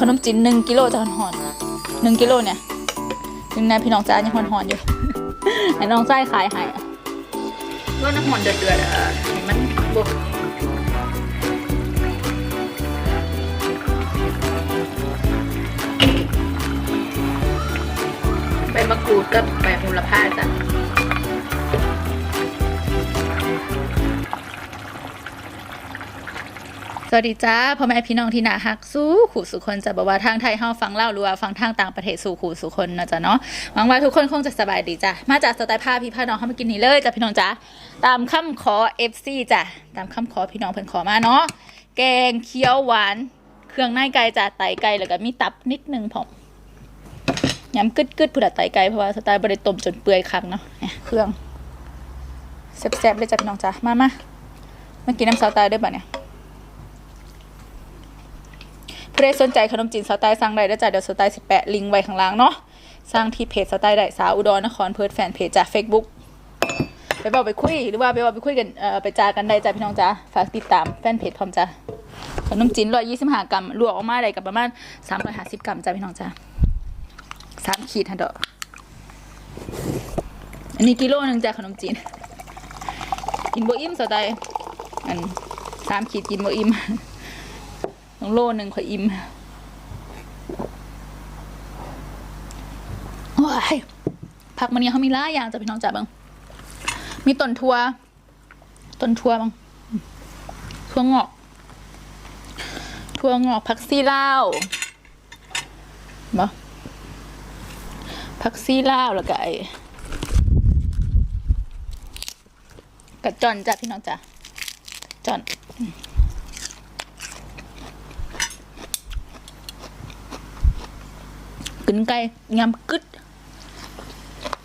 ขนมจีนหนึ่งกิโลจะหอนหนึ่งกิโลเนี่ยหนึ่งนาพี่น้องจ้ายังหอนหอนอยู่ให้น้องไส้ขายให้ก็น้ำหอนเดือดเดือดๆอะให้มันบกใบมะกรูดกับใบโหระพาจ้ะ สวัสดีจ้าพ่อแม่พี่น้องที่น่าฮักสู้ขู่สุคนจะบอกว่าทางไทยเฮาฟังเล่าหรือว่าฟังทางต่างประเทศสู่ขู่สุคนนะจ๊ะเนาะหวังว่าทุกคนคงจะสบายดีจ้ะมาจากสไตล์ผ้าพี่พาน้องเข้ามากินนี่เลยจ้ะพี่น้องจ้าตามคำขอ FC จ้ะตามคำขอพี่น้องเพิ่นขอมาเนาะแกงเคี้ยวหวาน เครื่องในไก่จ้ะไตไก่แล้วก็มีตับนิดนึงพร้อมย้ำกึดกึดผู้ดัดไตไก่เพราะว่าสไตล์บริตมจนเปื่อยคักเนาะเนี่ยเครื่องแซ่บๆเลยจ้ะพี่น้องจ้ามามามากินน้ำซาวตายด้วยป่ะเนี่ย ผู้ใดสนใจขนมจีนสไตล์สั่งได้ด้จ้ะเดี๋ยวสไตล์สิแปะลิงก์ไว้ข้างล่างเนาะสร้างที่เพจสไตล์ได้สาวอุดรนครเพิร์ดแฟนเพจจาก Facebook ไปบอกไปคุยหรือว่าไปบอกไปคุยกันเอ่อไปจากันได้จ้ะพี่น้องจ้าฝากติดตามแฟนเพจพร้อมจ้ะขนมจีนร้อยยี่สิบห้ากรัมลวกออกมาได้กับประมาณสามร้อยห้าสิบกรัมจ้ะพี่น้องจ้าสามขีดฮะเดออันนี้กิโลหนึ่งจ้ะขนมจีนกินโบอิ่มสไตล์อันสามขีดกินโบอิ่ม โลหนึ่งขอยอิ่มโอ้ยผักมันนี้เขามีหลายอย่างจะพี่น้องจ๋าบ้างมีต้นทัวต้นทัวบ้างทัวงอกทัวงอกผักซีลาวบ่ผักซีลาวแล้วก็ไอ้กระจอนจ้ะพี่น้องจ๋ากระจอน กึนไก่ยำกึด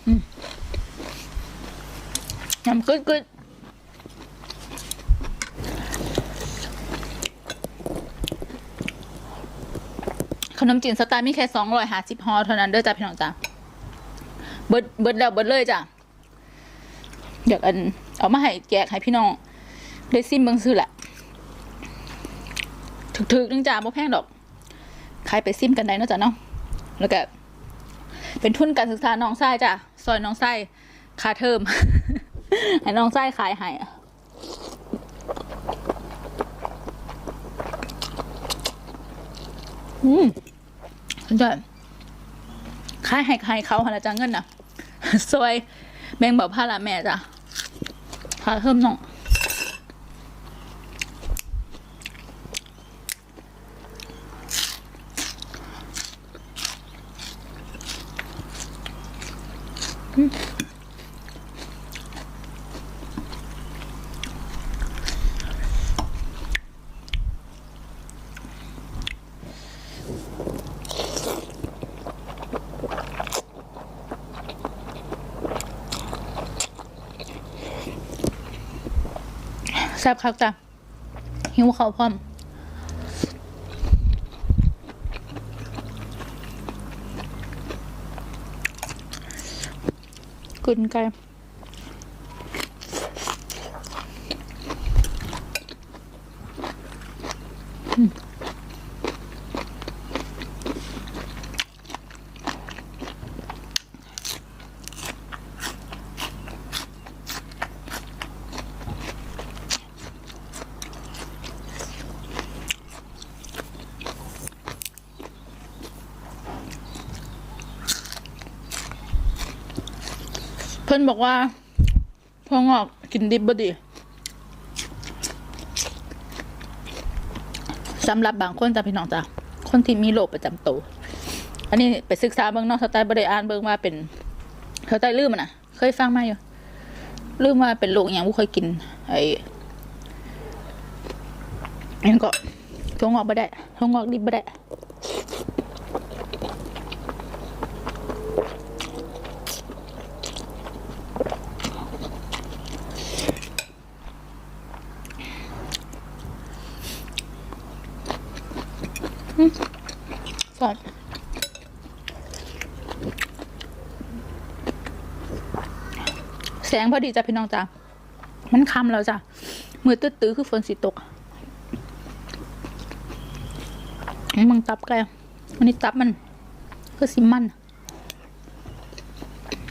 อืมยำกึดกึดขนมจีนสไตล์มีแค่สองร้อยห้าสิบฮอเท่านั้นเด้อจ้ะพี่น้องจ้ะเบิดเบิดแล้วเบิดเลยจ้ะอยากอัน เอามาให้แจกให้พี่น้อง ได้ซิมเบิงซื้อแหละถึกๆนึงจ้าบ่แพงดอก ใครไปซิมกันได้เนาะจ้ะเนาะ แล้วก็เป็นทุนการศึกษาน้องไส้จ้ะซอยน้องไส้คาเทอมให้น้องไส้ขายให้อะอืมสุดยอดขายให้ใครเขาหาจังเงินน่ะซอยแบ่งเบาภาระแม่จ้ะคาเทอมน้อง แซ่บคักจ้ะหิวเขาวพร้อม กุน พื่อนบอกว่าพองอกกินดิบบดีสำหรับบางคนจ้ะพี่น้องจ้ะคนที่มีโรคประจำตัวอันนี้ไปศึกษาเบื้องนอกสไตล์บริอ่านเบื้องว่าเป็นสไตล์ลืมนะเคยฟังมาอยู่ลืมว่าเป็นโรคอย่างบุเคยกิน ไอ้อันก็ถั่วงอกไม่ได้ถั่วงอกดิบไม่ได้ ก่อนแสงพอดีจ้ะพี่น้องจ้ะมันคำแล้วจ้ะมือตื้อๆคือฝนสิตกมึงตับไก่อันนี้ตับมันก็สิมัน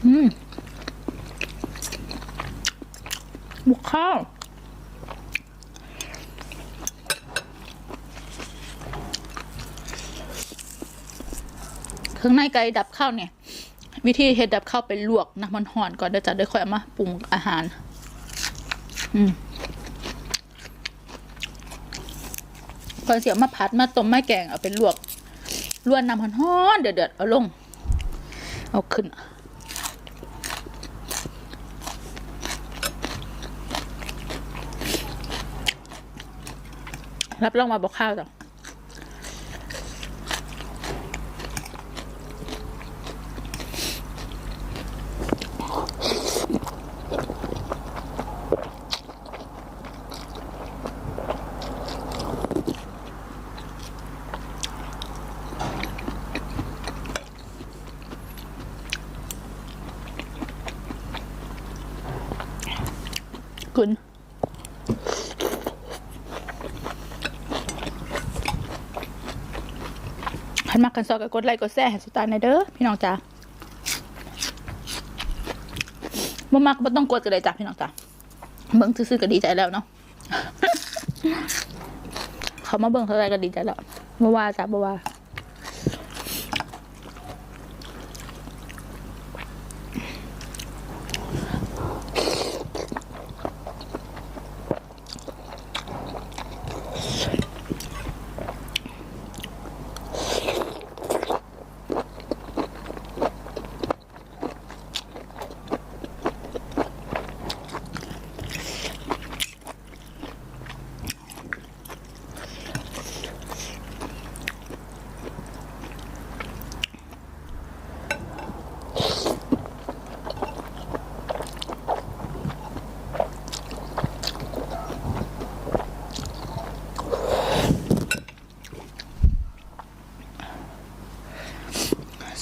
อืมบุกข้าวเครื่องในไก่ดับข้าวเนี่ย วิธีเฮ็ดดับข้าวไปลวกน้ำมันห่อนก่อนเดี๋ยวจะได้ค่อยเอามาปรุงอาหาร อืมพอเสียมาผัดมาต้มมาแกงเอาไปลวกลวนน้ำร้อนๆเดือดเอาลง เอาขึ้น รับรองมาบอกข้าวจ้ะ คุณขันมากกันซอกับกดไลค์กดแชร์ให้สุดตาในเด้อพี่น้องจ้าบ่มักบ่ต้องกดกันเลยจ้ะพี่น้องจ้าเบิ่งซื่อๆก็ดีใจแล้วเนาะเขามาเบิ่งเท่าไรก็ดีใจแล้วบ่ว่าจ้ะบ่ว่า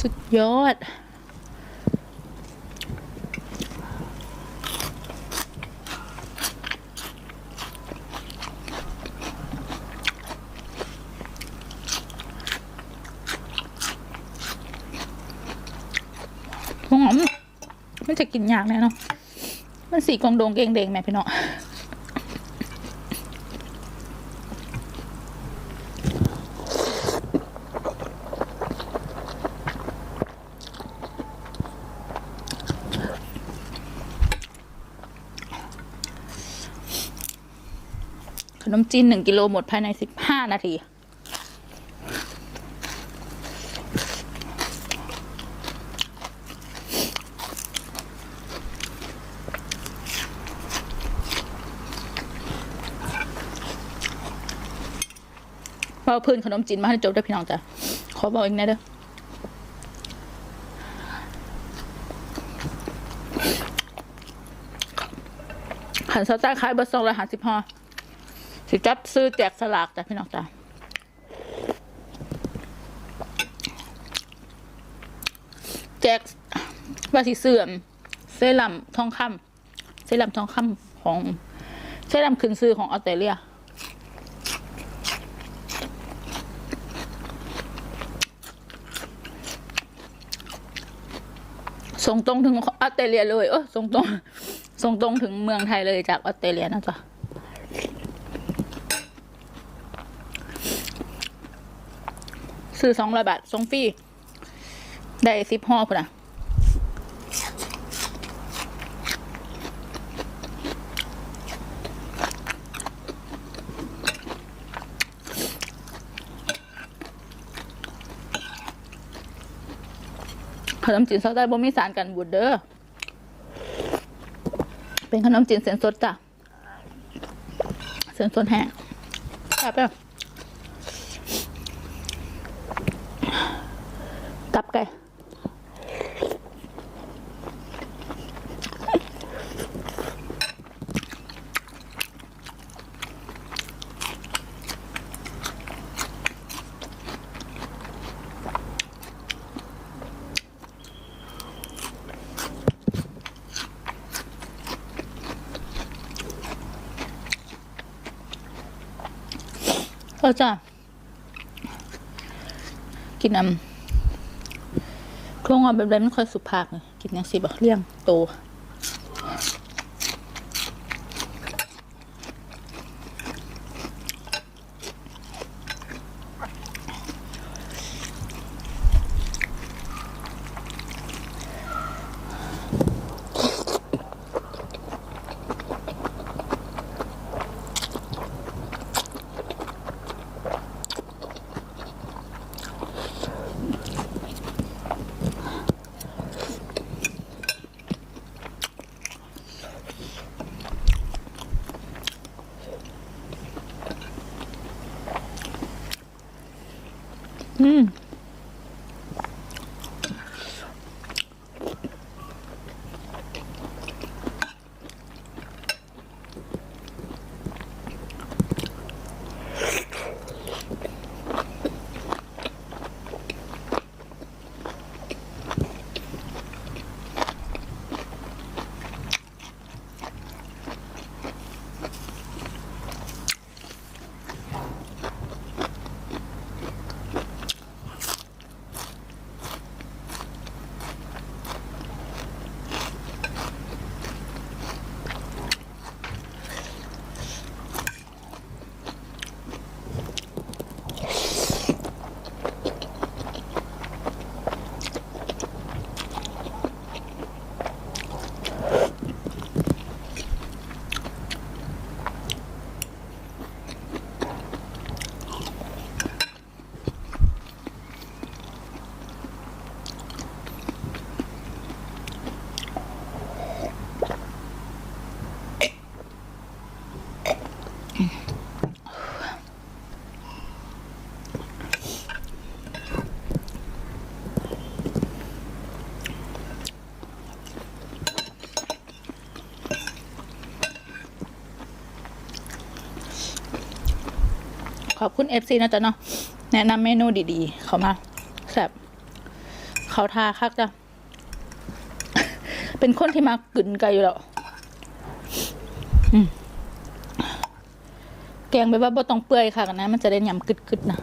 สุด ยอด หอมไม่จะกินยากแน่เนาะมันสีกองโดงเกงเดงแม่พี่เน้อง นมจีนหนึ่งกิโลหมดภายในสิบห้านาทีว่าเพื่อนขนมจีนมาให้จบได้พี่น้องจ้ะขอบอกอีกนะเด้อหันซาต้าขายเบอร์สองร้อยห้าสิบห้า สิจับซื้อแจกสลากจ้ะพี่น้องจ้ะแจกว่าสิเสื่อมเซรั่มทองคำเซรั่มทองคำของเซรั่มขึ้นซื้อของออสเตรเลียส่งตรงถึงออสเตรเลียเลยเออส่งตรงส่งตรงถึงเมืองไทยเลยจากออสเตรเลียนะจ๊ะ ซื้อสองร้อยบาทส่งฟรีได้สิบห่อพุ่นะขนมจีนซอสได้บ่มีสารกันบูดเด้อ เป็นขนมจีนเส้นสดจ้ะ เส้นสดแห้งครับเด้อ ตับไก่เออจ้ะกินน้ำ โครงอ่อนแบบไรไม่ค่อยสุภาพเลยกินยังสิบอกเลี่ยงโต ขอบคุณเอฟซีนะจ๊ะเนาะแนะนำเมนูดีๆ เขามาแซ่บเขาทาคักจ้ะเป็นคนที่มากึ่นไกลอยู่แล้วแกงไปว่าบ่ต้องเปื่อยค่ะกันนะ มันจะได้ยำกึดๆนะ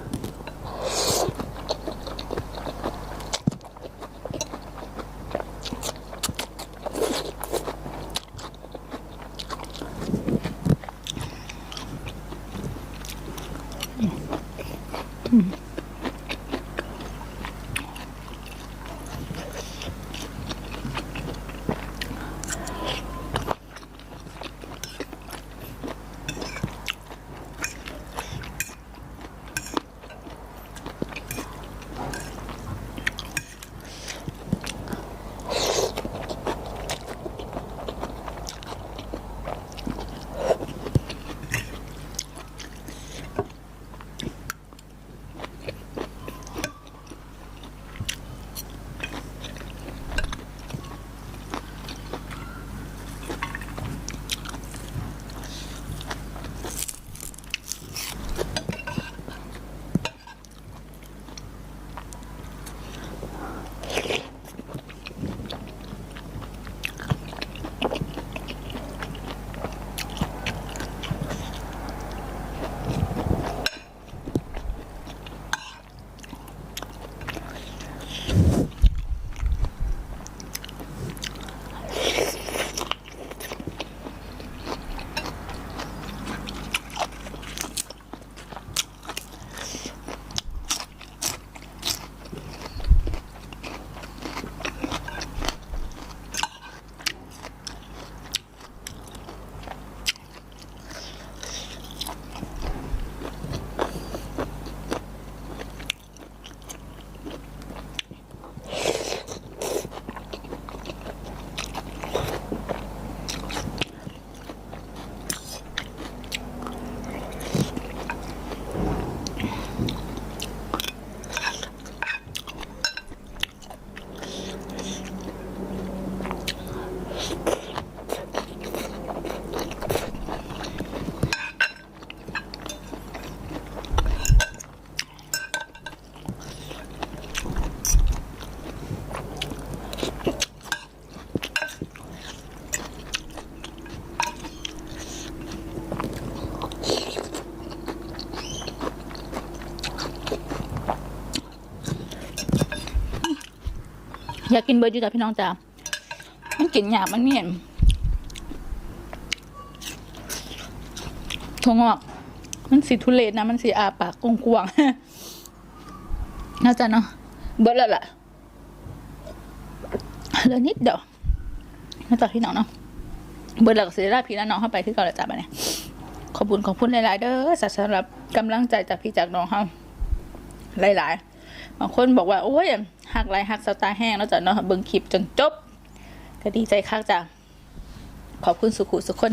อยากกินเบิร์อยู่จ้ะพี่น้องจ้ามันกินหยาบมันเมี่ยนถั่วงอกมันสีทุเรศนะ มันสีอาปากกงกวงน่าจะเนาะเบิร์ดแล้วล่ะเหลือนิดเดียวน่าจะพี่น้องเนาะเบิร์ดแล้วก็เสียดาพี่แล้วน้องเข้าไปที่เกาแล้วจ้าไปเนี่ยขอบคุณขอบคุณหลาย ๆ เด้อสำหรับกำลังใจจากพี่จากน้องเขาหลาย ๆ บางคนบอกว่า โอ้ยหักไหลายหักสไตล์แห้งแล้วจ้ะเนาะเบิ่งคลิปจนจบ ก็ดีใจคักจ้ะขอบคุณสุขุสุคน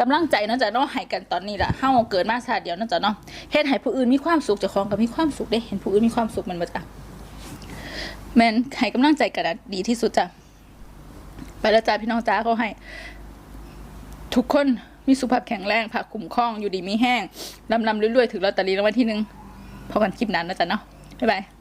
กำลังใจนะจ้ะเนาะให้กันตอนนี้ละเฮาเกิดมาชาเดียวนะจ้ะเนาะเฮ็ดให้ผู้อื่นมีความสุขเจ้าของก็มีความสุขได้เห็นผู้อื่นมีความสุขมันบ่จ้ะแมนให้กำลังใจกันนะดีที่สุดจ้ะไปแล้วจ้าพี่น้องจ้าเขาให้ ทุกคนมีสุขภาพแข็งแรงผักคุ้มครองอยู่ดีมีแห้งลำลำรวยๆถึงลอตเตอรี่รางวัลที่หนึ่งพอกันคลิปนั้นนะจ๊ะเนาะบ๊ายบาย